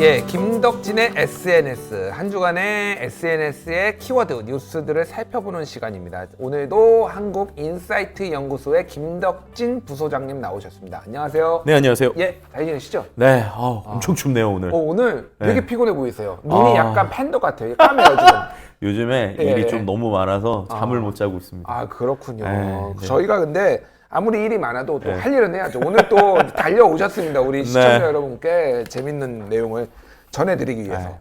예, 김덕진의 SNS 한 주간의 SNS의 키워드 뉴스들을 살펴보는 시간입니다. 오늘도 한국 인사이트 연구소의 김덕진 부소장님 나오셨습니다. 안녕하세요. 네 안녕하세요. 예, 잘 지내시죠? 네, 아, 엄청 춥네요 오늘. 어, 오늘 되게 네. 피곤해 보이세요. 눈이 아. 약간 팬더 같아요. 까매요 지금. 요즘에 예, 일이 예. 좀 너무 많아서 잠을 아. 못 자고 있습니다. 아 그렇군요. 네, 네. 저희가 근데 아무리 일이 많아도 또 네. 할 일은 해야죠. 오늘 또 달려오셨습니다. 우리 시청자 네. 여러분께 재밌는 내용을 전해드리기 위해서. 네.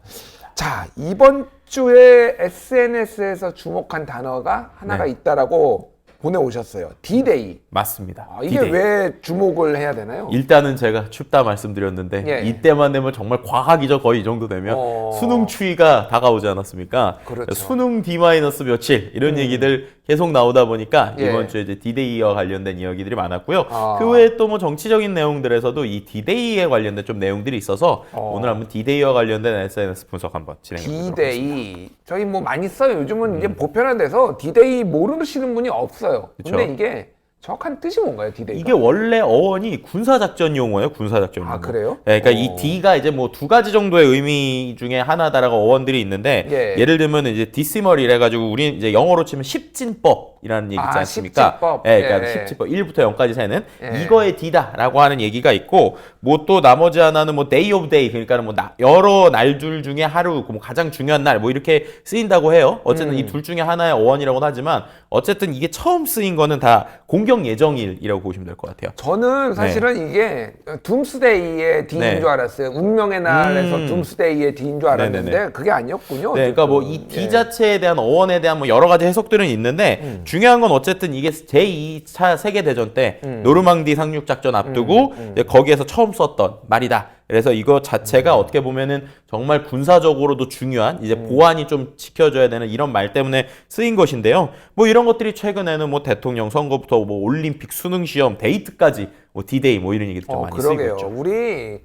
자 이번 주에 SNS에서 주목한 단어가 하나가 네. 있다라고 보내오셨어요. D-Day. 맞습니다. 아, 이게 D-Day. 왜 주목을 해야 되나요? 일단은 제가 춥다 말씀드렸는데 예. 이때만 되면 정말 과학이죠. 거의 이 정도 되면 어. 수능 추위가 다가오지 않았습니까? 그렇죠. 수능 D 마이너스 며칠 이런 얘기들 계속 나오다 보니까 예. 이번 주에 이제 D-Day와 관련된 이야기들이 많았고요. 아. 그 외에 또 뭐 정치적인 내용들에서도 이 D-Day에 관련된 좀 내용들이 있어서 어. 오늘 한번 D-Day와 관련된 SNS 분석 한번 진행해 보도록 하겠습니다. D-Day 저희 뭐 많이 써요. 요즘은 이제 보편화돼서 D-Day 모르시는 분이 없어요. 근데 음. 그쵸. 이게 정확한 뜻이 뭔가요, D-Day? 이게 원래 어원이 군사작전 용어예요. 군사작전 용어. 아, 그래요? 네, 그러니까 어. 이 D가 이제 뭐 두 가지 정도의 의미 중에 하나다라고 어원들이 있는데 예. 예. 를 들면 이제 디시멀 이래가지고 우리 이제 영어로 치면 십진법 이라는 얘기 있지 아, 않습니까? 십진법. 예, 그러니까 예. 십진법 1부터 0까지 세는 예. 이거의 D다라고 하는 얘기가 있고 뭐 또 나머지 하나는 뭐 day of day 그러니까 뭐 나- 여러 날들 중에 하루 뭐 가장 중요한 날 뭐 이렇게 쓰인다고 해요. 어쨌든 음. 이둘 중에 하나의 어원이라고는 하지만 어쨌든 이게 처음 쓰인 거는 다 공격 예정일이라고 보시면 될 것 같아요. 저는 사실은 이게 둠스데이의 D인 네. 줄 알았어요. 운명의 날에서 음. 둠스데이의 D인 줄 알았는데 네네네. 그게 아니었군요. 네, 그러니까 뭐 이. D 예. 자체에 대한 어원에 대한 뭐 여러 가지 해석들은 있는데 음. 중요한 건 어쨌든 이게 제2차 세계 대전 때 음. 노르망디 상륙 작전 앞두고 이제 거기에서 처음 썼던 말이다. 그래서 이거 자체가 음. 어떻게 보면은 정말 군사적으로도 중요한 이제 보안이 좀 지켜져야 되는 이런 말 때문에 쓰인 것인데요. 뭐 이런 것들이 최근에는 뭐 대통령 선거부터 뭐 올림픽 수능 시험 데이트까지 뭐 디데이 뭐 이런 얘기도 좀 어, 많이 쓰이고 그러게요. 있죠. 네. 우리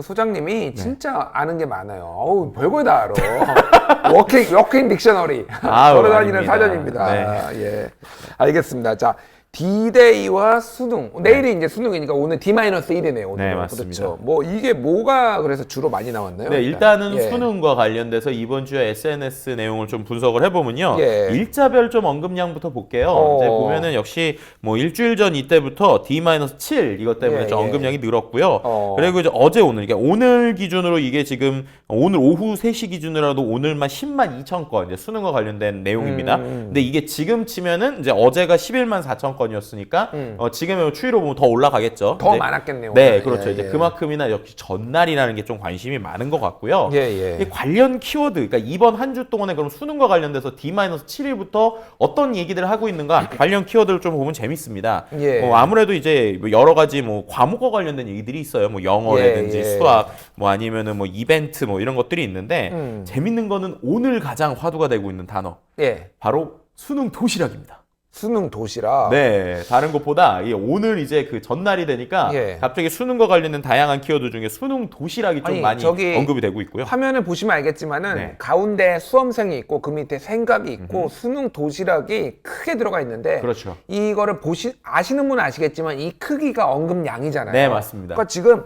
소장님이 진짜 아는 게 많아요. 어우, 별걸 다 알아. 워킹, 워킹 딕셔너리. 걸어다니는 아닙니다. 사전입니다. 예. 알겠습니다. 자, D-Day와 수능. 내일이 이제 수능이니까 오늘 D-1이네요. 오늘. 네, 맞습니다. 그렇죠. 뭐 이게 뭐가 그래서 주로 많이 나왔나요? 네, 일단은 예. 수능과 관련돼서 이번 주에 SNS 내용을 좀 분석을 해보면요. 예. 일자별 좀 언급량부터 볼게요. 어. 이제 보면은 역시 뭐 일주일 전 이때부터 D-7 이것 때문에 예, 좀 예. 언급량이 늘었고요. 어. 그리고 이제 어제 오늘, 그러니까 오늘 기준으로 이게 지금 오늘 오후 3시 기준으로도 오늘만 10만 2천 건 이제 수능과 관련된 내용입니다. 음. 근데 이게 지금 치면은 이제 어제가 11만 4천 건 이었으니까 음. 어, 지금의 추이로 보면 더 올라가겠죠. 더 이제 많았겠네요. 네, 오늘. 그렇죠. 예, 이제 예. 그만큼이나 역시 전날이라는 게 좀 관심이 많은 것 같고요. 예, 예. 이 관련 키워드, 그러니까 이번 한 주 동안에 그럼 수능과 관련돼서 D-7일부터 어떤 얘기들을 하고 있는가 관련 키워드를 좀 보면 재밌습니다. 예. 뭐 아무래도 이제 뭐 여러 가지 뭐 과목과 관련된 얘기들이 있어요. 뭐 영어라든지 예, 예. 수학, 뭐 아니면은 뭐 이벤트 뭐 이런 것들이 있는데 음. 재밌는 거는 오늘 가장 화두가 되고 있는 단어 예. 바로 수능 도시락입니다. 수능 도시락. 네, 다른 것보다 이 오늘 이제 그 전날이 되니까 예. 갑자기 수능과 관련된 다양한 키워드 중에 수능 도시락이 좀 아니, 많이 저기 언급이 되고 있고요. 화면을 보시면 알겠지만은 네. 가운데 수험생이 있고 그 밑에 생각이 있고 수능 도시락이 크게 들어가 있는데 그렇죠. 이거를 보시 아시는 분은 아시겠지만 이 크기가 언급량이잖아요. 네, 맞습니다. 그러니까 지금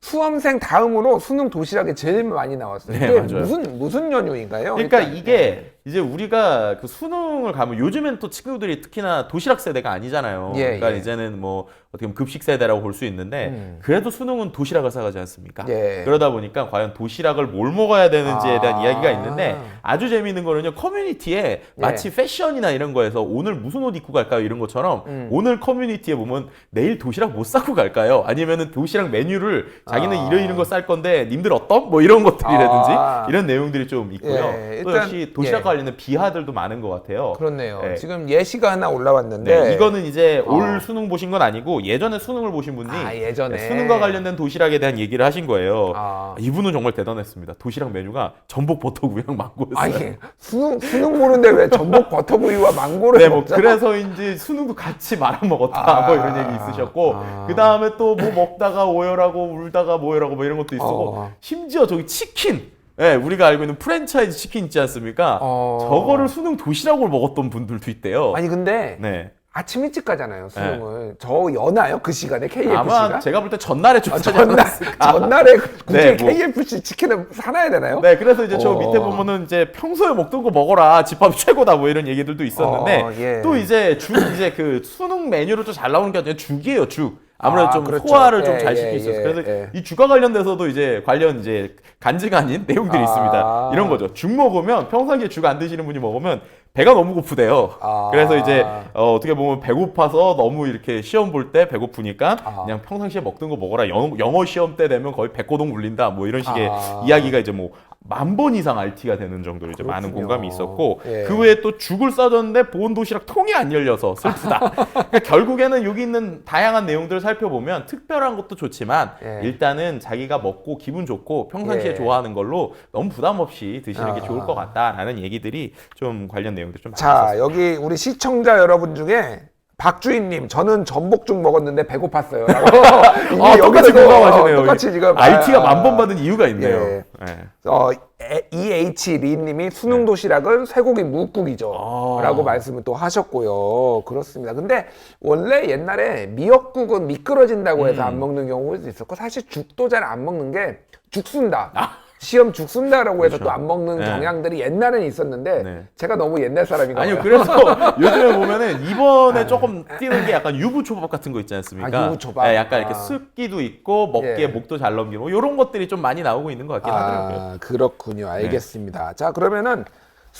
수험생 다음으로 수능 도시락이 제일 많이 나왔어요. 네, 이게 맞아요. 무슨 무슨 연유인가요? 그러니까 이게 이제 우리가 그 수능을 가면 요즘엔 또 친구들이 특히나 도시락 세대가 아니잖아요. 예, 그러니까 예. 이제는 뭐 어떻게 보면 급식 세대라고 볼 수 있는데 음. 그래도 수능은 도시락을 싸가지 않습니까? 예. 그러다 보니까 과연 도시락을 뭘 먹어야 되는지에 대한 아. 이야기가 있는데 아주 재미있는 거는요 커뮤니티에 마치 예. 패션이나 이런 거에서 오늘 무슨 옷 입고 갈까요 이런 것처럼 음. 오늘 커뮤니티에 보면 내일 도시락 뭐 싸고 갈까요? 아니면은 도시락 메뉴를 자기는 아. 이런 이런 거 쌀 건데 님들 어떤 뭐 이런 것들이라든지 아. 이런 내용들이 좀 있고요. 예, 또 일단, 역시 도시락 예. 관련된 비하들도 많은 것 같아요. 그렇네요. 네. 지금 예시가 하나 올라왔는데 네, 이거는 이제 어. 올 수능 보신 건 아니고 예전에 수능을 보신 분이 아, 예전에. 네, 수능과 관련된 도시락에 대한 얘기를 하신 거예요. 아. 이분은 정말 대단했습니다. 도시락 메뉴가 전복 버터구이랑 망고였어요. 아니 수능 수능 보는데 왜 전복 버터구이와 망고를 네, 뭐 먹자? 그래서인지 수능도 같이 말아 먹었다 아. 뭐 이런 얘기 있으셨고 아. 그 다음에 또 뭐 먹다가 오열하고 울다가 모열하고 뭐 이런 것도 있었고 어. 심지어 저기 치킨 예, 우리가 알고 있는 프랜차이즈 치킨 있지 않습니까? 어. 저거를 수능 도시락으로 먹었던 분들도 있대요. 아니 근데 네. 아침 일찍 가잖아요 수능을. 저 여나요 그 시간에 KFC가? 네. 아마 제가 볼 때 전날에 좀 사지 전날. 전날에 굳이 네, 뭐. KFC 치킨을 사놔야 되나요? 네, 그래서 이제 저 어. 밑에 보면은 이제 평소에 먹던 거 먹어라. 집밥이 최고다. 뭐 이런 얘기들도 있었는데 어, 예. 또 이제 죽 이제 그 수능 메뉴로 또 잘 나오는 게 아니라 죽이에요, 죽. 아무래도 아, 좀 그렇죠. 소화를 좀 예, 잘 예, 시킬 수 있어요. 예, 그래서 예. 이 죽과 관련돼서도 이제 관련 이제 간증 아닌 내용들이 아. 있습니다. 이런 거죠. 죽 먹으면 평상시에 죽 안 드시는 분이 먹으면 배가 너무 고프대요. 아. 그래서 이제 어, 어떻게 보면 배고파서 너무 이렇게 시험 볼 때 배고프니까 아. 그냥 평상시에 먹던 거 먹어라. 영어, 영어 시험 때 되면 거의 백고동 물린다. 뭐 이런 식의 아. 이야기가 이제 뭐 만 번 이상 RT가 되는 정도로 이제 많은. 공감이 있었고 예. 그 외에 또 죽을 싸줬는데 보온 도시락 통이 안 열려서 슬프다. 그러니까 결국에는 여기 있는 다양한 내용들을 살펴보면 특별한 것도 좋지만 예. 일단은 자기가 먹고 기분 좋고 평상시에 예. 좋아하는 걸로 너무 부담 없이 드시는 게 아. 좋을 것 같다라는 얘기들이 좀 관련 내용들 좀 많이 자 있었어요. 여기 우리 시청자 여러분 중에 박주인님 저는 전복 죽 먹었는데 배고팠어요. 아, 똑같이 공감하시네요. 똑같이 지금 RT가 아, 만번 받은 이유가 있네요. 예. 예. 어, 에- EH 리님이 수능 도시락은 쇠고기 무국이죠. 네. 아. 라고 말씀을 또 하셨고요. 그렇습니다. 근데 원래 옛날에 미역국은 미끄러진다고 해서 음. 안 먹는 경우도 있었고 사실 죽도 잘 안 먹는 게 죽순다. 시험 죽순다라고 해서 아. 그렇죠. 또안 먹는 네. 경향들이 옛날엔 있었는데 네. 제가 너무 옛날 사람인가 아니요, 봐요. 그래서 요즘에 보면은 이번에 조금 띄는 게 약간 유부초밥 같은 거 있지 않습니까? 아, 유부초밥? 예, 약간 이렇게 아. 습기도 있고 먹기에 예. 목도 잘 넘기고 이런 것들이 좀 많이 나오고 있는 것 같긴 하더라고요. 아, 그렇군요. 알겠습니다. 자, 그러면은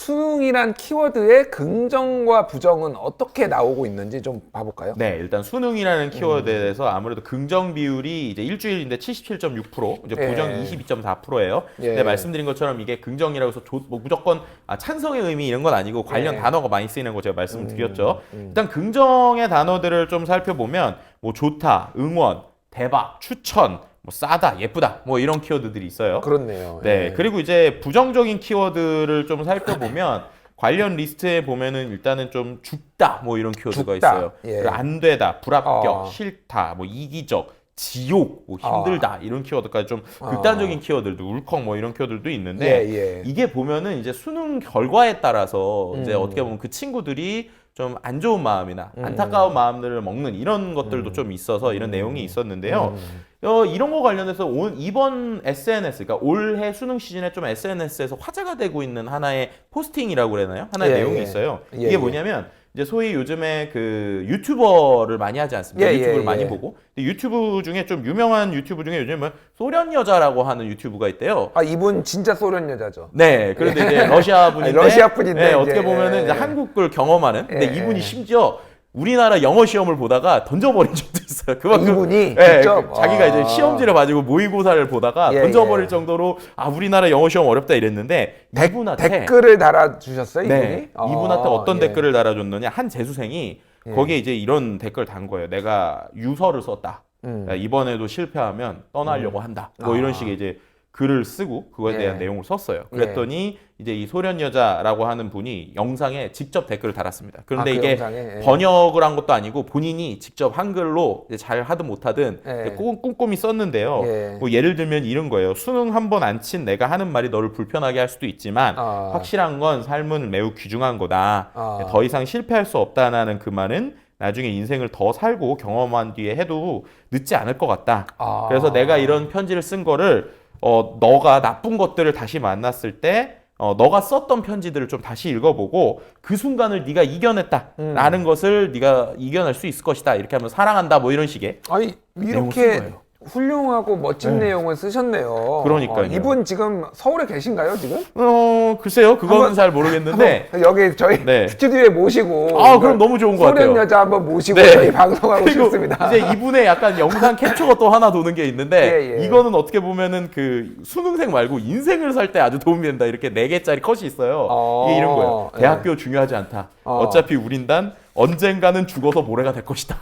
수능이란 키워드의 긍정과 부정은 어떻게 나오고 있는지 좀 봐볼까요? 네, 일단 수능이라는 키워드에 대해서 아무래도 긍정 비율이 이제 일주일인데 77.6%, 이제 예. 부정이 22.4%예요. 예. 네, 말씀드린 것처럼 이게 긍정이라고 해서 조- 뭐 무조건 아, 찬성의 의미 이런 건 아니고 관련 예. 음, 단어가 많이 쓰이는 거 제가 말씀을 드렸죠. 일단 긍정의 단어들을 좀 살펴보면 뭐 좋다, 응원, 대박, 추천, 뭐 싸다, 예쁘다, 뭐 이런 키워드들이 있어요. 그렇네요. 네, 예. 그리고 이제 부정적인 키워드를 좀 살펴보면 관련 리스트에 보면은 일단은 좀 죽다 뭐 이런 키워드가 죽다, 있어요. 예. 그리고 안 되다, 불합격, 어. 싫다, 뭐 이기적, 지옥, 뭐 힘들다 이런 키워드까지 좀 극단적인 키워드들도 울컥 뭐 이런 키워드들도 있는데 어. 예, 예. 이게 보면은 이제 수능 결과에 따라서 이제 음. 어떻게 보면 그 친구들이 좀 안 좋은 마음이나 음. 안타까운 마음들을 먹는 이런 것들도 좀 있어서 이런 내용이 있었는데요. 음. 어, 이런 거 관련해서 올, 이번 SNS, 그러니까 올해 수능 시즌에 좀 SNS에서 화제가 되고 있는 하나의 포스팅이라고 그러나요? 하나의 예, 내용이 예. 있어요. 예, 이게 예. 뭐냐면 이제 소위 요즘에 그 유튜버를 많이 하지 않습니까? 예, 예, 유튜브를 예. 많이 보고 근데 유튜브 중에 좀 유명한 유튜브 중에 요즘에 뭐 소련 여자라고 하는 유튜브가 있대요. 아, 이분 진짜 소련 여자죠. 네, 그런데 이제 러시아 분인데, 아니, 러시아 분인데 네, 이제, 어떻게 보면은 예, 이제 예. 한국을 경험하는, 근데 예, 이분이 예. 심지어 우리나라 영어 시험을 보다가 던져버린 적도 있어요. 그만큼 이분이 예, 직접? 그 자기가 이제 아. 시험지를 가지고 모의고사를 보다가 예, 던져버릴 예. 정도로 아 우리나라 영어 시험 어렵다 이랬는데 댓- 이분한테 댓글을 달아주셨어요, 이분이? 네, 이분한테 아, 어떤 예. 댓글을 달아줬느냐 한 재수생이 거기에 이제 이런 댓글 단 거예요. 내가 유서를 썼다. 음. 야, 이번에도 실패하면 떠나려고 한다. 뭐 이런 아. 식의 이제 글을 쓰고 그거에 예. 대한 내용을 썼어요. 그랬더니 이제 이 소련 여자라고 하는 분이 영상에 직접 댓글을 달았습니다. 그런데 아, 그 이게 영상에? 예. 번역을 한 것도 아니고 본인이 직접 한글로 이제 잘 하든 못하든 예. 이제 꼼- 꼼꼼히 썼는데요. 예. 뭐 예를 들면 이런 거예요. 수능 한 번 안 친 내가 하는 말이 너를 불편하게 할 수도 있지만 아. 확실한 건 삶은 매우 귀중한 거다. 아. 더 이상 실패할 수 없다는 그 말은 나중에 인생을 더 살고 경험한 뒤에 해도 늦지 않을 것 같다. 아. 그래서 내가 이런 편지를 쓴 거를 어, 너가 나쁜 것들을 다시 만났을 때 어, 너가 썼던 편지들을 좀 다시 읽어보고 그 순간을 네가 이겨냈다라는 음. 것을 네가 이겨낼 수 있을 것이다 이렇게 하면 사랑한다 뭐 이런 식의 아니 내용을 쓴 이렇게 거예요. 훌륭하고 멋진 네. 내용을 쓰셨네요. 그러니까요. 어, 이분 지금 서울에 계신가요 지금? 어 글쎄요 그거는 한번- 잘 모르겠는데 여기 저희 네. 스튜디오에 모시고 아, 그럼 너무 좋은 것 소련 같아요. 여자 한번 모시고 네. 저희 방송하고 싶습니다. 이제 이분의 약간 영상 캡처가 또 하나 도는 게 있는데 예, 예. 이거는 어떻게 보면은 그 수능생 말고 인생을 살 때 아주 도움이 된다 이렇게 네 개짜리 컷이 있어요. 어, 이게 이런 거예요. 예. 대학교 중요하지 않다. 어. 어. 차피 우린 단 언젠가는 죽어서 모래가 될 것이다.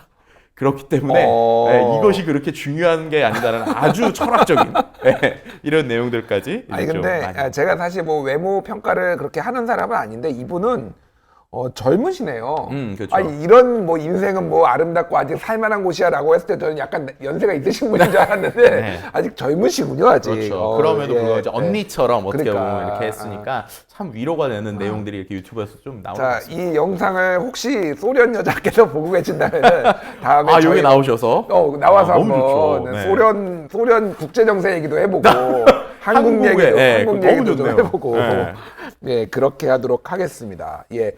그렇기 때문에 어. 예, 이것이 그렇게 중요한 게 아니다라는 아주 철학적인 예, 이런 내용들까지 아니 좀 근데 많이 아, 제가 사실 뭐 외모 평가를 그렇게 하는 사람은 아닌데 이분은 어, 젊으시네요. 음, 그렇죠. 아니, 이런 뭐 인생은 뭐 아름답고 아직 살만한 곳이야라고 했을 때 저는 약간 연세가 있으신 분인 줄 알았는데 네. 아직 젊으시군요, 아직. 그렇죠. 어, 그럼에도 예, 불구하고 이제 예. 언니처럼 어떻게 그러니까. 보면 이렇게 했으니까 참 위로가 되는 내용들이 이렇게 유튜브에서 좀 자, 같습니다. 이 영상을 혹시 소련 여자께서 보고 계신다면 다음에 아, 저희- 여기 나오셔서 어, 나와서 아, 한번 좋죠. 네. 소련 소련 국제 정세 얘기도 해보고 한국 얘기도 예, 한국 얘기도 좀. 해보고 예. 예 그렇게 하도록 하겠습니다. 예,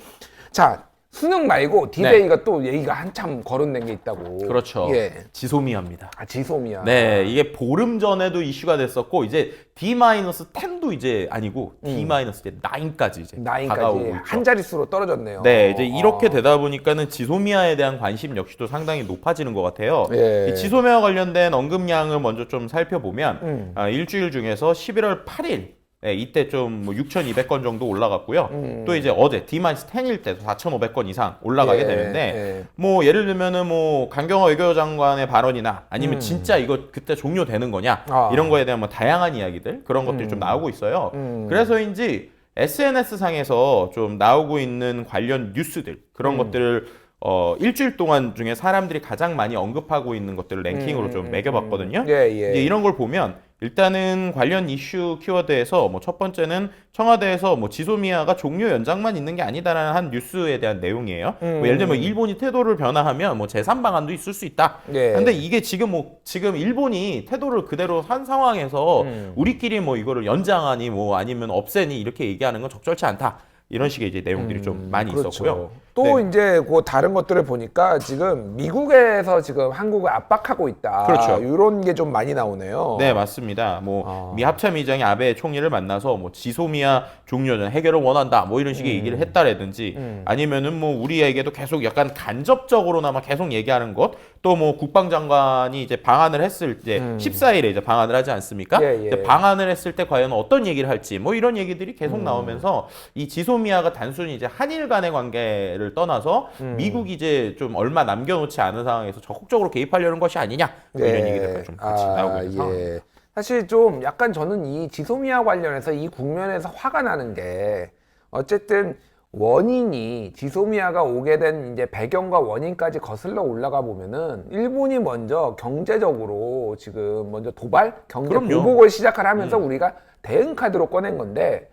자 수능 말고 디데이가 또 얘기가 한참 거론된 게 있다고. 네. 그렇죠. 예, 지소미아입니다. 아 지소미아. 네, 이게 보름 전에도 이슈가 됐었고 이제 D-10도 이제 아니고 D-9까지 이제 다가오고 나인까지 있죠. 한 자릿수로 떨어졌네요. 네, 이제 이렇게 아. 되다 보니까는 지소미아에 대한 관심 역시도 상당히 높아지는 것 같아요. 예. 이 지소미아 관련된 언급량을 먼저 좀 살펴보면 음. 아, 일주일 중에서 11월 8일 네, 이때 좀뭐 6,200건 정도 올라갔고요. 음. 또 이제 어제 D-10일 때도 4,500건 이상 올라가게 예, 되는데 예. 뭐 예를 들면은 뭐 강경화 외교장관의 발언이나 아니면 음. 진짜 이거 그때 종료되는 거냐 아. 이런 거에 대한 뭐 다양한 이야기들 그런 것들이 좀 나오고 있어요. 음. 그래서인지 SNS 상에서 좀 나오고 있는 관련 뉴스들 그런 음. 것들을 어 일주일 동안 중에 사람들이 가장 많이 언급하고 있는 것들을 랭킹으로 음, 좀 음, 매겨봤거든요. 예, 예. 이제 이런 걸 보면 일단은 관련 이슈 키워드에서 뭐 첫 번째는 청와대에서 뭐 지소미아가 종료 연장만 있는 게 아니다라는 한 뉴스에 대한 내용이에요. 음. 뭐 예를 들면 일본이 태도를 변화하면 뭐 제3 방안도 있을 수 있다. 예. 근데 이게 지금 뭐 지금 일본이 태도를 그대로 한 상황에서 음. 우리끼리 뭐 이거를 연장하니 뭐 아니면 없애니 이렇게 얘기하는 건 적절치 않다. 이런 식의 이제 내용들이 좀 많이 그렇죠. 있었고요. 또 네. 이제 그 다른 것들을 보니까 지금 미국에서 지금 한국을 압박하고 있다. 그렇죠. 이런 게 좀 많이 나오네요. 네 맞습니다. 뭐 아. 미 합참의장이 아베 총리를 만나서 뭐 지소미아 종료 전 해결을 원한다. 뭐 이런 식의 얘기를 했다라든지 음. 아니면은 뭐 우리에게도 계속 약간 간접적으로나마 계속 얘기하는 것. 또 뭐 국방장관이 이제 방한을 했을 때 14일에 이제 방한을 하지 않습니까? 음. 예, 예. 방한을 했을 때 과연 어떤 얘기를 할지 뭐 이런 얘기들이 음. 계속 나오면서 이 지소미아가 단순히 이제 한일 간의 관계를 떠나서 음. 미국이 이제 좀 얼마 남겨놓지 않은 상황에서 적극적으로 개입하려는 것이 아니냐 뭐 이런 얘기들까지 좀 같이 아, 나오고 있는 상황. 예. 사실 좀 약간 저는 이 지소미아 관련해서 이 국면에서 화가 나는 게 어쨌든 원인이 지소미아가 오게 된 이제 배경과 원인까지 거슬러 올라가 보면은 일본이 먼저 경제적으로 지금 먼저 도발, 경제 그럼요. 음. 보복을 시작을 하면서 우리가 대응 카드로 꺼낸 건데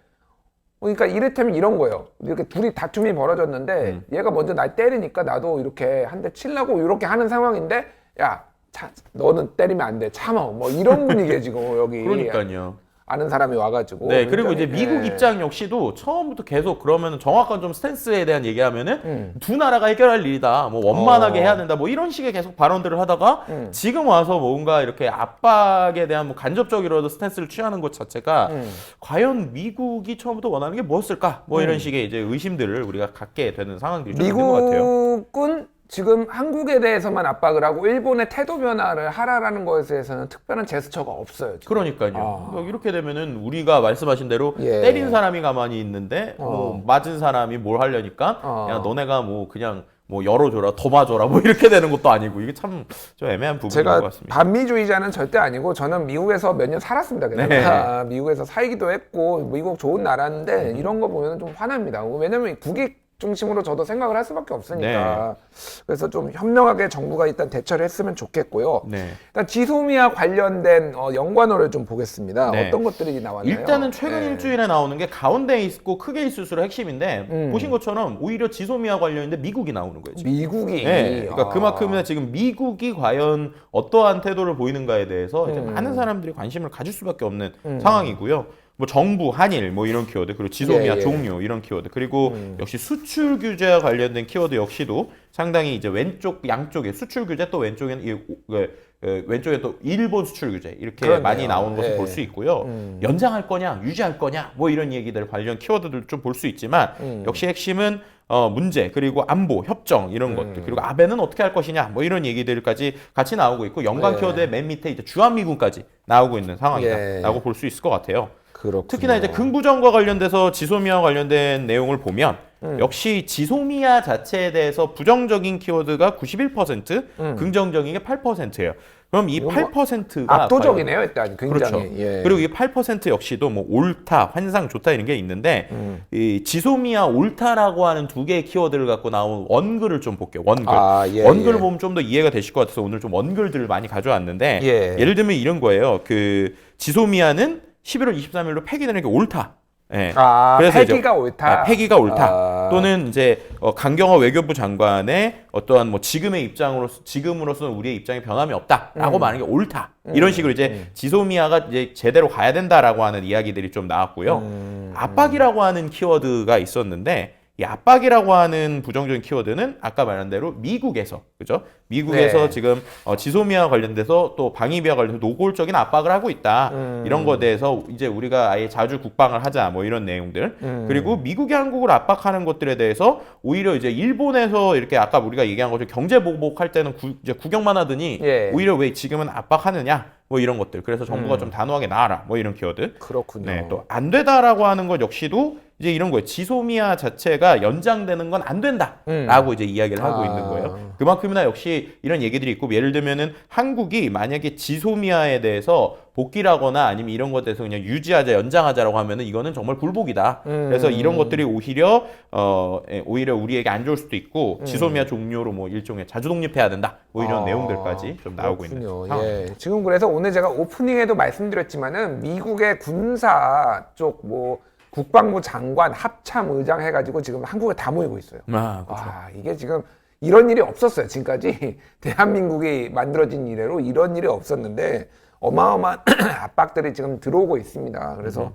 그러니까 이를테면 이런 거예요. 이렇게 둘이 다툼이 벌어졌는데 음. 얘가 먼저 날 때리니까 나도 이렇게 한 대 치려고 이렇게 하는 상황인데 야, 차, 너는 때리면 안 돼. 참아. 뭐 이런 분위기에 지금 여기 그러니까요. 아는 사람이 와가지고. 네, 그리고 이제 굉장히, 미국 예. 입장 역시도 처음부터 계속 그러면 정확한 좀 스탠스에 대한 얘기하면은 음. 두 나라가 해결할 일이다, 뭐 원만하게 어. 해야 된다, 뭐 이런 식의 계속 발언들을 하다가 음. 지금 와서 뭔가 이렇게 압박에 대한 뭐 간접적이라도 스탠스를 취하는 것 자체가 음. 과연 미국이 처음부터 원하는 게 뭐였을까, 뭐 이런 식의 이제 의심들을 우리가 갖게 되는 상황들이 좀 있는 것 같아요. 미국은 지금 한국에 대해서만 압박을 하고 일본의 태도 변화를 하라라는 것에 대해서는 특별한 제스처가 없어요. 지금. 그러니까요. 아. 그러니까 이렇게 되면은 우리가 말씀하신 대로 예. 때린 사람이 가만히 있는데 뭐 맞은 사람이 뭘 하려니까 어. 야 너네가 뭐 그냥 뭐 열어줘라 더 맞아라 뭐 이렇게 되는 것도 아니고 이게 참 좀 애매한 부분인 것 제가 같습니다. 반미주의자는 절대 아니고 저는 미국에서 몇 년 살았습니다. 네. 아, 미국에서 살기도 했고 미국 좋은 나라인데 이런 거 보면 좀 화납니다. 왜냐면 국익 중심으로 저도 생각을 할 수밖에 없으니까 그래서 좀 현명하게 정부가 일단 대처를 했으면 좋겠고요. 네. 일단 지소미아 관련된 어, 연관어를 좀 보겠습니다. 네. 어떤 것들이 나왔나요? 일단은 최근 네. 일주일에 나오는 게 가운데 있고 크게 있을수록 핵심인데 음. 보신 것처럼 오히려 지소미아 관련인데 미국이 나오는 거예요. 지금. 미국이 네, 그러니까 아. 그만큼이나 지금 미국이 과연 어떠한 태도를 보이는가에 대해서 이제 음. 많은 사람들이 관심을 가질 수밖에 없는 상황이고요. 뭐 정부, 한일 뭐 이런 키워드 그리고 지소미아 예, 음. 예. 종료 이런 키워드 그리고 역시 수출 규제와 관련된 키워드 역시도 상당히 이제 왼쪽 양쪽에 수출 규제 또 왼쪽에는 이 오- 그, 그 왼쪽에 또 일본 수출 규제 이렇게 그러네요. 많이 나오는 것을 예. 볼수 있고요. 음. 연장할 거냐, 유지할 거냐, 뭐 이런 얘기들 관련 키워드들 좀 볼 수 있지만 음. 역시 핵심은 어, 문제 그리고 안보, 협정 이런 음. 것들 그리고 아베는 어떻게 할 것이냐 뭐 이런 얘기들까지 같이 나오고 있고 연관 예. 키워드의 맨 밑에 이제 주한미군까지 나오고 있는 상황이다라고 예. 볼수 있을 것 같아요. 그렇군요. 특히나 이제 긍부정과 관련돼서 지소미아와 관련된 내용을 보면 음. 역시 지소미아 자체에 대해서 부정적인 키워드가 91%, 음. 긍정적인 게 8%예요. 그럼 이 이건 뭐 8%가 압도적이네요, 일단 굉장히. 그렇죠. 예. 그리고 이 8% 역시도 뭐 옳다, 환상 좋다 이런 게 있는데 음. 이 지소미아 옳다라고 하는 두 개의 키워드를 갖고 나온 원글을 좀 볼게요. 원글. 아, 예, 원글 예. 보면 좀 더 이해가 되실 것 같아서 오늘 좀 원글들을 많이 가져왔는데 예. 예를 들면 이런 거예요. 그 지소미아는 11월 23일로 폐기되는 게 옳다. 예. 아, 그래서 이제- 폐기가 옳다. 아, 폐기가 옳다. 아. 또는 이제 어, 강경화 외교부 장관의 어떠한 뭐 지금의 입장으로서 지금으로서는 우리의 입장에 변함이 없다라고 음. 말하는 게 옳다. 이런 식으로 이제 지소미아가 이제 제대로 가야 된다라고 하는 이야기들이 좀 나왔고요. 음. 압박이라고 하는 키워드가 있었는데 이 압박이라고 하는 부정적인 키워드는 아까 말한 대로 미국에서 그죠? 미국에서 네. 지금 어, 지소미아 관련돼서 또 방위비와 관련해서 노골적인 압박을 하고 있다. 음. 이런 거에 대해서 이제 우리가 아예 자주 국방을 하자 뭐 이런 내용들. 음. 그리고 미국이 한국을 압박하는 것들에 대해서 오히려 이제 일본에서 이렇게 아까 우리가 얘기한 것처럼 경제 보복할 때는 구, 이제 구경만 하더니 예. 오히려 왜 지금은 압박하느냐 뭐 이런 것들. 그래서 정부가 음. 좀 단호하게 나와라 뭐 이런 키워드. 그렇군요. 네, 또 안 되다라고 하는 것 역시도 이제 이런 거예요. 지소미아 자체가 연장되는 건 안 된다라고 음. 이제 이야기를 하고 아. 있는 거예요. 그만큼이나 역시 이런 얘기들이 있고 예를 들면은 한국이 만약에 지소미아에 대해서 복귀라거나 아니면 이런 것에 대해서 그냥 유지하자 연장하자라고 하면은 이거는 정말 굴복이다. 음. 그래서 이런 것들이 오히려 어 예, 오히려 우리에게 안 좋을 수도 있고 음. 지소미아 종료로 뭐 일종의 자주 독립해야 된다. 뭐 이런 아, 내용들까지 좀 나오고 있는 그렇군요. 상황. 예. 지금 그래서 오늘 제가 오프닝에도 말씀드렸지만은 미국의 군사 쪽뭐 국방부 장관 합참 의장 해가지고 지금 한국에 다 모이고 있어요. 아, 그렇죠. 와 이게 지금 이런 일이 없었어요 지금까지 대한민국이 만들어진 이래로 이런 일이 없었는데 어마어마한 압박들이 지금 들어오고 있습니다. 그래서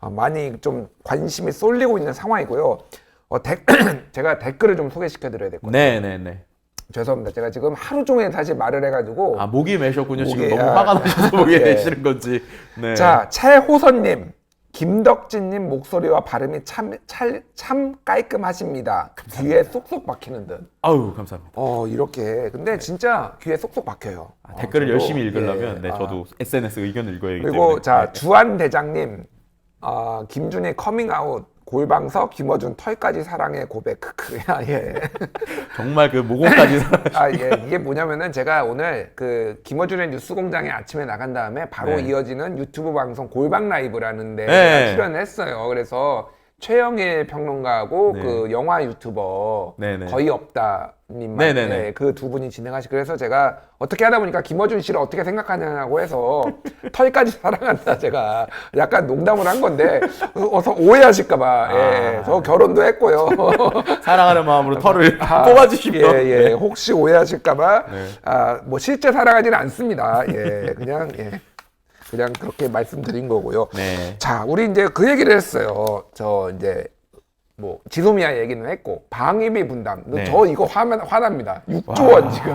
아, 많이 좀 관심이 쏠리고 있는 상황이고요. 어, 댓- 제가 댓글을 좀 소개시켜 드려야 될 것 같아요. 네, 네, 네. 죄송합니다. 제가 지금 하루 종일 사실 말을 해가지고 아 목이 매셨군요. 지금 목이, 너무 아. 화가 나셔서 목이 예. 매시는 건지. 네. 자 최호선님, 김덕진님 목소리와 발음이 참, 참, 참 깔끔하십니다. 귀에 쏙쏙 박히는 듯. 아우 감사합니다. 어 이렇게 근데 진짜 귀에 쏙쏙 박혀요. 아, 어, 댓글을 저도, 열심히 읽으려면 예, 네 아. 저도 SNS 의견을 읽어야 되기 그리고 때문에. 자 네. 주한 대장님, 아 김준희 커밍아웃. 골방석 김어준 털까지 사랑해 고백 크크 야 예. 정말 그 모공까지 아, 예. 이게 뭐냐면은 제가 오늘 그 김어준의 뉴스공장에 아침에 나간 다음에 바로 네. 이어지는 유튜브 방송 골방 라이브라는데 네. 출연을 했어요. 그래서 최영일 평론가하고 네. 그 영화 유튜버 네네. 거의 없다 님만 네네네. 그두 분이 진행하시 그래서 제가 어떻게 하다 보니까 김어준 씨를 어떻게 생각하냐고 해서 털까지 사랑한다 제가 약간 농담을 한 건데 어서 오해하실까봐 예, 아. 저 결혼도 했고요. 사랑하는 마음으로 털을 아, 뽑아주시면 예, 예. 혹시 오해하실까봐 네. 아, 뭐 실제 사랑하지는 않습니다. 예, 그냥 예, 그냥 그렇게 말씀드린 거고요. 네. 자, 우리 이제 그 얘기를 했어요. 저 이제 뭐 지소미아 얘기는 했고 방위비 분담. 네. 저 이거 화면 화납니다. 6조 원 지금.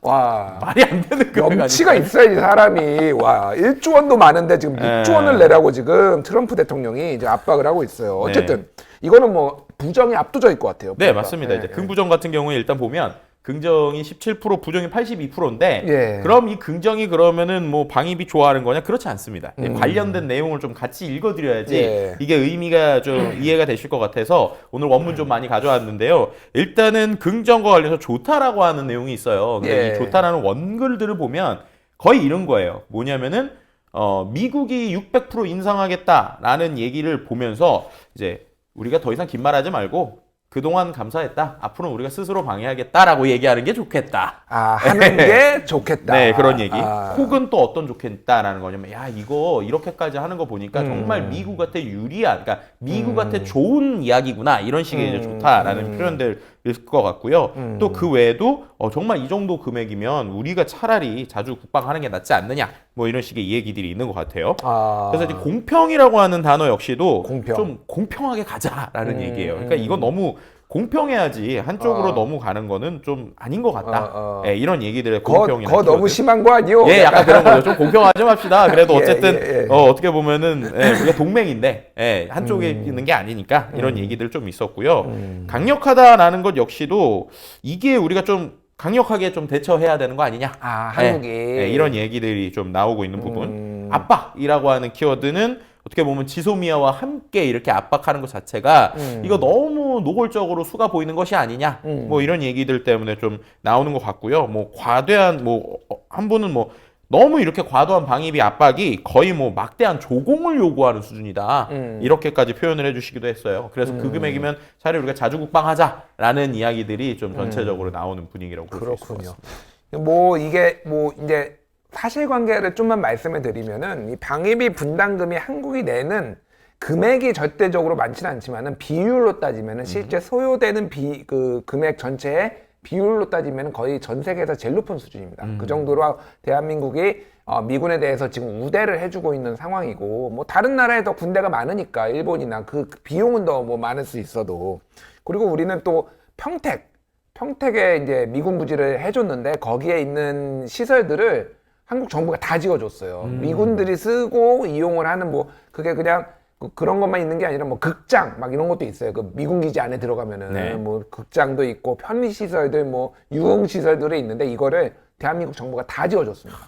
와. 말이 안 되는 거예요. 염치가 있어야지 사람이 와 1조 원도 많은데 지금 6조 네. 원을 내라고 지금 트럼프 대통령이 이제 압박을 하고 있어요. 어쨌든 이거는 뭐 부정이 압도적일 것 같아요. 네 보니까. 맞습니다. 예, 이제 예. 긍부정 같은 경우에 일단 보면 긍정이 17% 부정이 82%인데 예. 그럼 이 긍정이 그러면은 뭐 방위비 좋아하는 거냐 그렇지 않습니다. 이 음. 관련된 내용을 좀 같이 읽어드려야지 예. 이게 의미가 좀 이해가 되실 것 같아서 오늘 원문 좀 많이 가져왔는데요. 일단은 긍정과 관련해서 좋다라고 하는 내용이 있어요. 근데 예. 이 좋다라는 원글들을 보면 거의 이런 거예요. 뭐냐면은 어, 미국이 600% 인상하겠다라는 얘기를 보면서 이제 우리가 더 이상 긴 말하지 말고 그동안 감사했다. 앞으로는 우리가 스스로 방해하겠다라고 얘기하는 게 좋겠다. 아 하는 게 좋겠다. 네, 그런 얘기. 아. 혹은 또 어떤 좋겠다라는 거냐면, 야, 이거 이렇게까지 하는 거 보니까 음. 정말 미국한테 유리한, 그러니까 미국한테 좋은 이야기구나. 이런 식의 이제 음. 좋다라는 음. 표현들 것 같고요. 음. 또그 외에도 어, 정말 이 정도 금액이면 우리가 차라리 자주 국방하는 게 낫지 않느냐. 뭐 이런 식의 얘기들이 있는 것 같아요. 아. 그래서 이제 공평이라고 하는 단어 역시도 공평. 좀 공평하게 가자라는 음, 얘기예요. 그러니까 음. 이건 너무 공평해야지 한쪽으로 어. 너무 가는 거는 좀 아닌 것 같다. 어, 어. 예, 이런 얘기들의 거, 공평이나 거 너무 키워드. 심한 거 아니요? 예, 약간 그런 거죠. 좀 공평하게 좀 합시다. 그래도 예, 어쨌든 예, 예. 어, 어떻게 보면은 예, 우리가 동맹인데 예, 한쪽에 음. 있는 게 아니니까 이런 얘기들 좀 있었고요. 강력하다라는 것 역시도 이게 우리가 좀 강력하게 좀 대처해야 되는 거 아니냐? 아 예, 한국이 예, 이런 얘기들이 좀 나오고 있는 부분. 음. 압박이라고 하는 키워드는 어떻게 보면 지소미아와 함께 이렇게 압박하는 것 자체가 음. 이거 너무 노골적으로 수가 보이는 것이 아니냐 음. 뭐 이런 얘기들 때문에 좀 나오는 것 같고요. 뭐 과대한 뭐 한 분은 뭐 너무 이렇게 과도한 방위비 압박이 거의 뭐 막대한 조공을 요구하는 수준이다. 음. 이렇게까지 표현을 해주시기도 했어요. 그래서 그 금액이면 차라리 우리가 자주 국방하자라는 이야기들이 좀 전체적으로 나오는 분위기라고 볼 수 있을 것 음. 그렇군요. 같습니다. 뭐 이게 뭐 이제 사실관계를 좀만 말씀을 드리면은 이 방위비 분담금이 한국이 내는 금액이 절대적으로 많지는 않지만은 비율로 따지면은 실제 소요되는 비 그 금액 전체의 비율로 따지면 거의 전 세계에서 제일 높은 수준입니다. 그 정도로 대한민국이 어, 미군에 대해서 지금 우대를 해주고 있는 상황이고 뭐 다른 나라에 더 군대가 많으니까 일본이나 그 비용은 더 뭐 많을 수 있어도 그리고 우리는 또 평택 평택에 이제 미군 부지를 해줬는데 거기에 있는 시설들을 한국 정부가 다 지어줬어요. 미군들이 쓰고 이용을 하는 뭐 그게 그냥 그- 그런 것만 있는 게 아니라 뭐 극장 막 이런 것도 있어요. 그 미군 기지 안에 들어가면은 네. 뭐 극장도 있고 편의 시설들 뭐 유흥 시설들이 있는데 이거를 대한민국 정부가 다 지어줬습니다.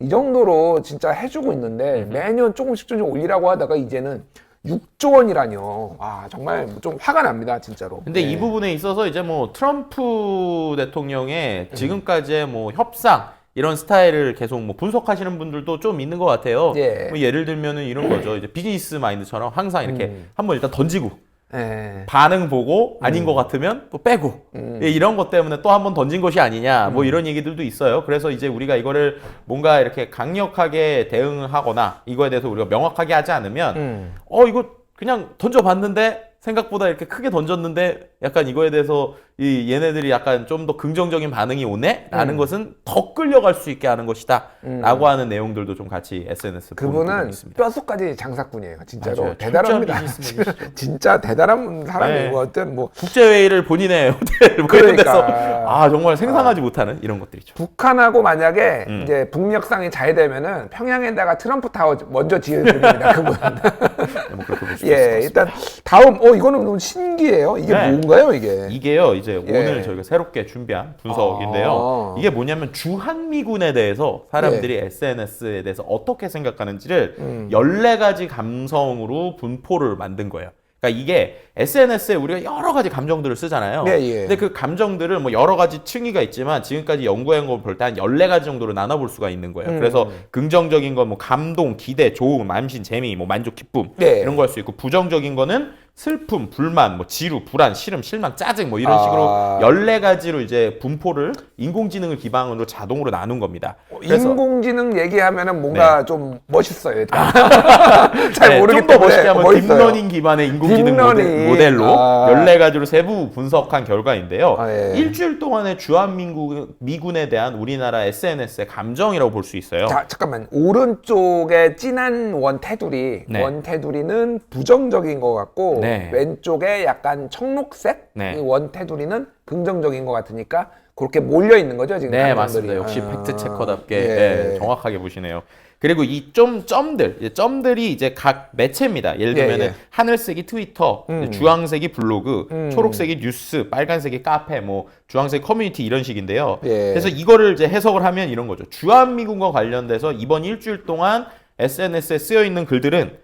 이 정도로 진짜 해주고 있는데 매년 조금씩 조금씩 올리라고 하다가 이제는 6조 원이라뇨. 아 정말 좀 화가 납니다 진짜로. 근데 네. 이 부분에 있어서 이제 뭐 트럼프 대통령의 지금까지의 뭐 협상 이런 스타일을 계속 뭐 분석하시는 분들도 좀 있는 것 같아요. 예. 뭐 예를 들면은 이런 거죠. 이제 비즈니스 마인드처럼 항상 이렇게 음. 한번 일단 던지고 예. 반응 보고 아닌 것 같으면 또 빼고 음. 예, 이런 것 때문에 또 한번 던진 것이 아니냐 뭐 이런 얘기들도 있어요. 그래서 이제 우리가 이거를 뭔가 이렇게 강력하게 대응하거나 이거에 대해서 우리가 명확하게 하지 않으면 음. 어 이거 그냥 던져봤는데 생각보다 이렇게 크게 던졌는데 약간 이거에 대해서 이 얘네들이 약간 좀 더 긍정적인 반응이 오네라는 음. 것은 더 끌려갈 수 있게 하는 것이다라고 하는 내용들도 좀 같이 SNS 그분은. 뼈속까지 장사꾼이에요. 진짜로 맞아요. 대단합니다. 진짜. 진짜 대단한 사람이고 네. 어떤 뭐 국제회의를 본인의 호텔 뭐 이런 데서 그러니까. 아 정말 생상하지 못하는 이런 것들이죠. 북한하고 만약에 음. 이제 북녘상이 잘 되면은 평양에다가 트럼프 타워 먼저 지을 분입니다. 그분. 네, 뭐 예, 같습니다. 일단 다음 어 이거는 너무 신기해요. 이게 네. 뭔가요, 이게? 이게요 이제 예. 오늘 저희가 새롭게 준비한 분석인데요. 아. 이게 뭐냐면 주한미군에 대해서 사람들이 SNS에 대해서 어떻게 생각하는지를 예. 음. 14가지 감성으로 분포를 만든 거예요. 그러니까 이게 SNS에 우리가 여러 가지 감정들을 쓰잖아요. 네, 예. 근데 그 감정들을 뭐 여러 가지 층위가 있지만 지금까지 연구한 거볼때 한 14가지 정도로 나눠볼 수가 있는 거예요. 음. 그래서 긍정적인 건 뭐 감동, 기대, 좋음, 암신, 재미, 뭐 만족, 기쁨 네. 이런 거 할 수 있고 부정적인 거는 슬픔, 불만, 뭐 지루, 불안, 싫음, 실망, 짜증 뭐 이런 아. 식으로 14가지로 이제 분포를 인공지능을 기반으로 자동으로 나눈 겁니다. 그래서 인공지능 얘기하면은 뭔가 좀 멋있어요. 일단. 잘 네, 모르기 좀더 멋있게 하면 멋있어요. 딥러닝 기반의 인공지능 딥러닝. 모델, 로 아. 14가지로 세부 분석한 결과인데요. 아, 예. 일주일 동안의 주한민국 미군에 대한 우리나라 SNS의 감정이라고 볼 수 있어요. 자, 잠깐만. 오른쪽에 진한 원 테두리, 네. 원 테두리는 부정적인 것 같고 네. 왼쪽에 약간 청록색 네. 이원 테두리는 긍정적인 것 같으니까 그렇게 몰려 있는 거죠 지금 네, 감정들이. 맞습니다. 역시 아, 팩트 체커답게 예. 네, 정확하게 보시네요. 그리고 이 좀 점들, 이제 점들이 이제 각 매체입니다. 예를 예, 들면 은 예. 하늘색이 트위터, 음. 주황색이 블로그, 음. 초록색이 뉴스, 빨간색이 카페, 뭐 주황색 커뮤니티 이런 식인데요. 예. 그래서 이거를 이제 해석을 하면 이런 거죠. 주한미군과 관련돼서 이번 일주일 동안 SNS에 쓰여 있는 글들은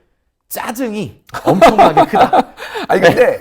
짜증이 엄청나게 크다. 아니 근데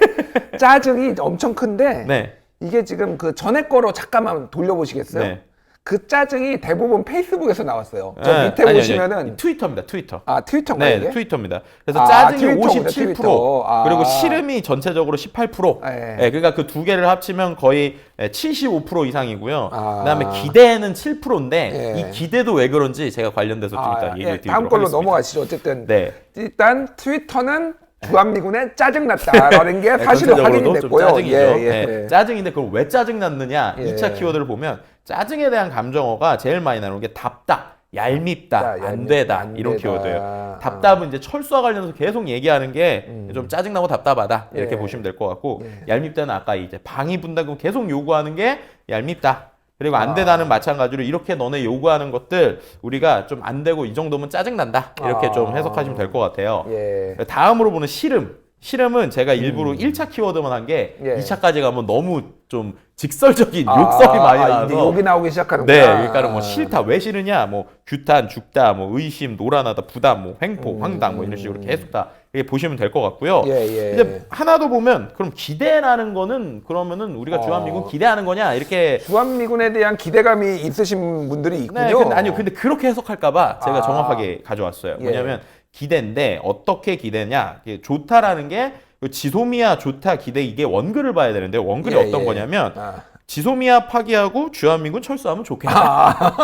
짜증이 엄청 큰데 네. 이게 지금 그 전에 거로 잠깐만 돌려보시겠어요? 네. 그 짜증이 대부분 페이스북에서 나왔어요. 저 네. 밑에 아니, 아니, 보시면은 아니, 트위터입니다. 트위터. 아 트위터인가요 네, 이게? 트위터입니다. 그래서 아, 짜증이 트위터구나, 57% 트위터. 아. 그리고 싫음이 전체적으로 18%. 네. 예, 그러니까 그 두 개를 합치면 거의 75% 이상이고요. 아. 그다음에 기대는 7%인데 예. 이 기대도 왜 그런지 제가 관련돼서 좀 이따 아, 얘기를 예, 드리도록 다음 걸로 하겠습니다. 넘어가시죠. 어쨌든 네. 일단 트위터는 주한미군에 짜증났다라는 게 사실은 네, 확인이 전체적으로도 좀 됐고요. 짜증이죠. 예, 예. 네, 짜증인데 그럼 왜 짜증 났느냐? 예. 2차 키워드를 보면 짜증에 대한 감정어가 제일 많이 나오는 게 답답, 얄밉다, 야, 안 얄밉- 되다 안 이런 되다. 키워드예요. 답답은 이제 철수와 관련해서 계속 얘기하는 게좀 짜증나고 답답하다 이렇게 예. 보시면 될 것 같고 예. 얄밉다는 아까 이제 방위 분담금 계속 요구하는 게 얄밉다. 그리고 안 아. 되다는 마찬가지로 이렇게 너네 요구하는 것들 우리가 좀 안 되고 이 정도면 짜증 난다 이렇게 아. 좀 해석하시면 될 것 같아요. 예. 다음으로 보는 싫음. 실험은 제가 일부러 1차 키워드만 한게 음. 예. 2차까지 가면 너무 좀 직설적인 아, 욕설이 많이 아, 나와서 욕이 나오기 시작하는구나. 네, 그러니까는 뭐 싫다, 왜 싫으냐, 뭐 규탄, 죽다, 뭐 의심, 노란하다, 부담, 뭐 횡포, 황당, 뭐 이런 식으로 계속 다 이렇게 보시면 될 것 같고요. 음. 예, 예. 이제 하나 더 보면 그럼 기대라는 거는 그러면은 우리가 어. 주한미군 기대하는 거냐 이렇게 주한미군에 대한 기대감이 있으신 분들이 있군요. 네, 근데, 아니요. 근데 그렇게 해석할까봐 제가 아. 정확하게 가져왔어요. 예. 뭐냐면 기대인데 어떻게 기대냐? 좋다라는 게그 지소미아 좋다 기대 이게 원글을 봐야 되는데 원글이 예, 어떤 예. 거냐면 아, 지소미아 파기하고 주한미군 철수하면 좋겠다.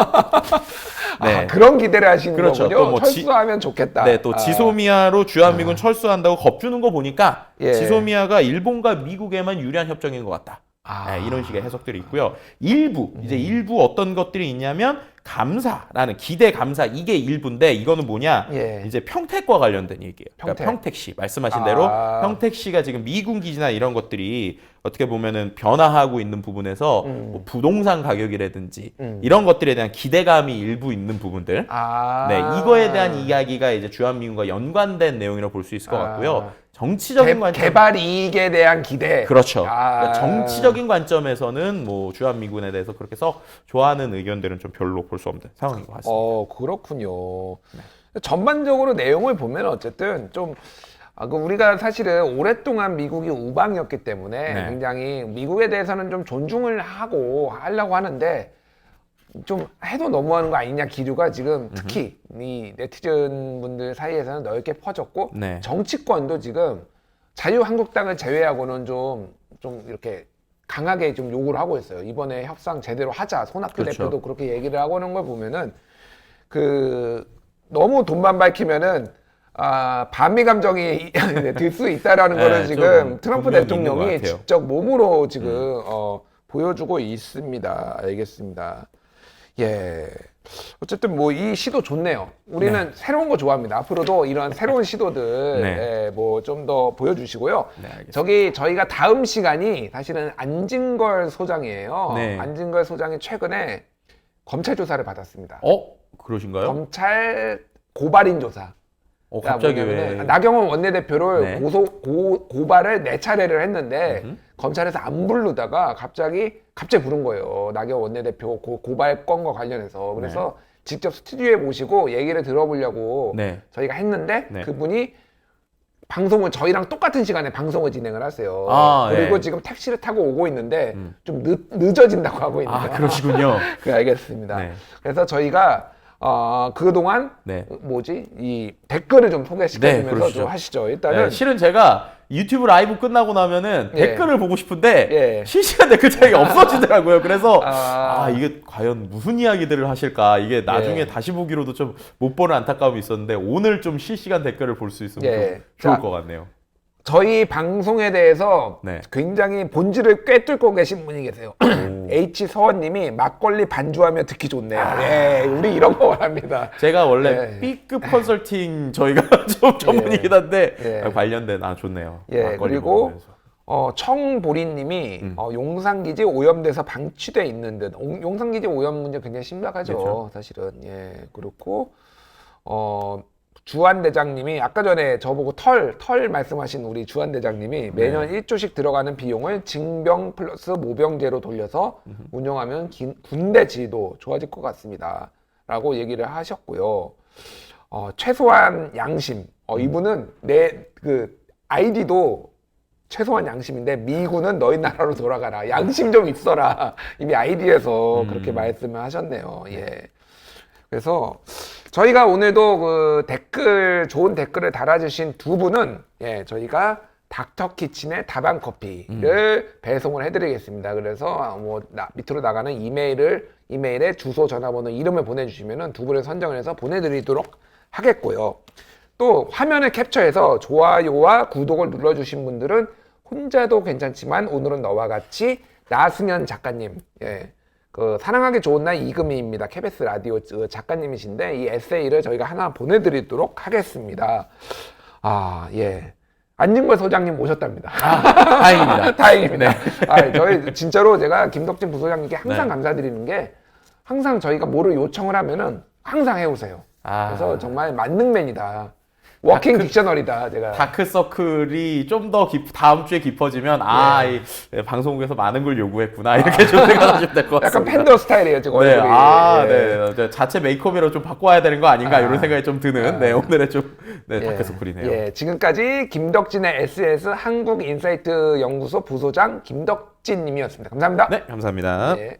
네. 아, 그런 기대를 하시는 그렇죠. 거군요. 지- 철수하면 좋겠다. 네, 또 아. 지소미아로 주한미군 철수한다고 겁주는 거 보니까 예. 지소미아가 일본과 미국에만 유리한 협정인 것 같다. 아. 네, 이런 식의 해석들이 있고요. 일부 이제 일부 어떤 것들이 있냐면 감사라는 기대 감사 이게 일부인데 이거는 뭐냐? 예. 이제 평택과 관련된 얘기예요. 그러니까 평택. 평택 시 말씀하신 아. 대로 평택 시가 지금 미군 기지나 이런 것들이 어떻게 보면은 변화하고 있는 부분에서 음. 뭐 부동산 가격이라든지 음. 이런 것들에 대한 기대감이 일부 있는 부분들. 아. 네, 이거에 대한 이야기가 이제 주한미군과 연관된 내용이라고 볼 수 있을 것 아. 같고요. 정치적인 개, 관점 개발 이익에 대한 기대. 그렇죠. 아. 그러니까 정치적인 관점에서는 뭐 주한미군에 대해서 그렇게 서 좋아하는 의견들은 좀 별로 볼 수 없는 상황인 것 같습니다. 어 그렇군요. 전반적으로 내용을 보면 어쨌든 좀 아, 그 우리가 사실은 오랫동안 미국이 우방이었기 때문에 네. 굉장히 미국에 대해서는 좀 존중을 하고 하려고 하는데 좀 해도 너무하는 거 아니냐 기류가 지금 특히 이 네티즌 분들 사이에서는 넓게 퍼졌고 네. 정치권도 지금 자유한국당을 제외하고는 좀 좀 이렇게 강하게 좀 요구를 하고 있어요. 이번에 협상 제대로 하자. 손학규 그렇죠. 대표도 그렇게 얘기를 하고 하는 걸 보면은 그 너무 돈만 밝히면은 아 반미 감정이 들 수 있다라는 네, 거를 좀 지금 트럼프 있는 것 대통령이. 음. 직접 몸으로 지금 어, 보여주고 있습니다. 알겠습니다. 예. 어쨌든 뭐 이 시도 좋네요. 우리는 새로운 거 좋아합니다. 앞으로도 이런 새로운 시도들 네. 예, 뭐좀 더 보여주시고요. 네. 저기 저희가 다음 시간이 사실은 안진걸 소장이에요. 네. 안진걸 소장이 최근에 검찰 조사를 받았습니다. 어? 그러신가요? 검찰 고발인 조사. 어, 갑자기 왜? 나경원 원내대표를 네. 고소 고, 고발을 네 차례를 했는데 검찰에서 안 부르다가 갑자기 갑자기 부른 거예요. 나경원 원내대표 고, 고발 건과 관련해서 그래서 직접 스튜디오에 모시고 얘기를 들어보려고 네. 저희가 했는데 네. 그분이 방송을 저희랑 똑같은 시간에 방송을 진행을 하세요. 아, 그리고 예. 지금 택시를 타고 오고 있는데 음. 좀 늦, 늦어진다고 하고 있는데. 아, 그러시군요. 그 알겠습니다. 네. 그래서 저희가 어, 그동안 네. 뭐지 이 댓글을 좀 소개시켜주면서 네. 좀 하시죠. 일단은 네, 실은 제가 유튜브 라이브 끝나고 나면은 예. 댓글을 보고 싶은데 예. 실시간 댓글 창이 없어지더라고요. 그래서 아. 아, 이게 과연 무슨 이야기들을 하실까? 이게 나중에 예. 다시 보기로도 좀 못 보는 안타까움이 있었는데 오늘 좀 실시간 댓글을 볼 수 있으면 예. 좀 좋을 자. 것 같네요. 저희 방송에 대해서 네. 굉장히 본질을 꿰뚫고 계신 분이 계세요. H 서원님이 막걸리 반주하며 듣기 좋네요. 예, 우리 이런 거 원합니다. 제가 원래 예. B급 컨설팅 저희가 좀 전문이긴 한데 예. 아, 관련된 아 좋네요. 예, 그리고 먹으면서. 어, 청보리님이 음. 어, 용산기지 오염돼서 방치돼 있는 듯. 용- 용산기지 오염 문제 굉장히 심각하죠. 그렇죠. 사실은 예 그렇고 어 주한 대장님이 아까 전에 저보고 털 털 말씀하신 우리 주한 대장님이 매년 네. 1조씩 들어가는 비용을 징병 플러스 모병제로 돌려서 운영하면 긴- 군대 지도 좋아질 것 같습니다.라고 얘기를 하셨고요. 어, 최소한 양심. 어, 이분은 내 그 아이디도 최소한 양심인데 미군은 너희 나라로 돌아가라. 양심 좀 있어라. 이미 아이디에서 그렇게 말씀을 하셨네요. 예. 그래서 저희가 오늘도 그 댓글 좋은 댓글을 달아주신 두 분은 예 저희가 닥터 키친의 다방 커피를 배송을 해드리겠습니다. 그래서 뭐 나- 밑으로 나가는 이메일을 이메일에 주소, 전화번호, 이름을 보내주시면은 두 분을 선정을 해서 보내드리도록 하겠고요. 또 화면을 캡처해서 좋아요와 구독을 눌러주신 분들은 혼자도 괜찮지만 오늘은 너와 같이 나승현 작가님, 예, 그 사랑하기 좋은 날 이금희입니다. KBS 라디오 그 작가님이신데 이 에세이를 저희가 하나 보내드리도록 하겠습니다. 아 예. 안진걸 소장님 모셨답니다. 다행입니다. 다행입니다. 아, 저희 진짜로 제가 김덕진 부소장님께 항상 네. 감사드리는 게 항상 저희가 뭐를 요청을 하면은 항상 해오세요. 아. 그래서 정말 만능맨이다. 워킹 딕셔너리다 제가. 다크 서클이 좀 더 다음 주에 깊어지면 아, 네. 이, 네, 방송국에서 많은 걸 요구했구나 이렇게 좀 생각하시면 될것 약간 같습니다. 팬더 스타일이에요 지금 네, 얼굴이. 아, 예. 네, 네, 자체 메이크업으로 좀 바꿔야 되는 거 아닌가 아. 이런 생각이 좀 드는 네 오늘의 좀 네, 예. 다크 서클이네요. 예, 지금까지 김덕진의 SS 한국 인사이트 연구소 부소장 김덕진님이었습니다. 감사합니다. 네, 감사합니다. 예.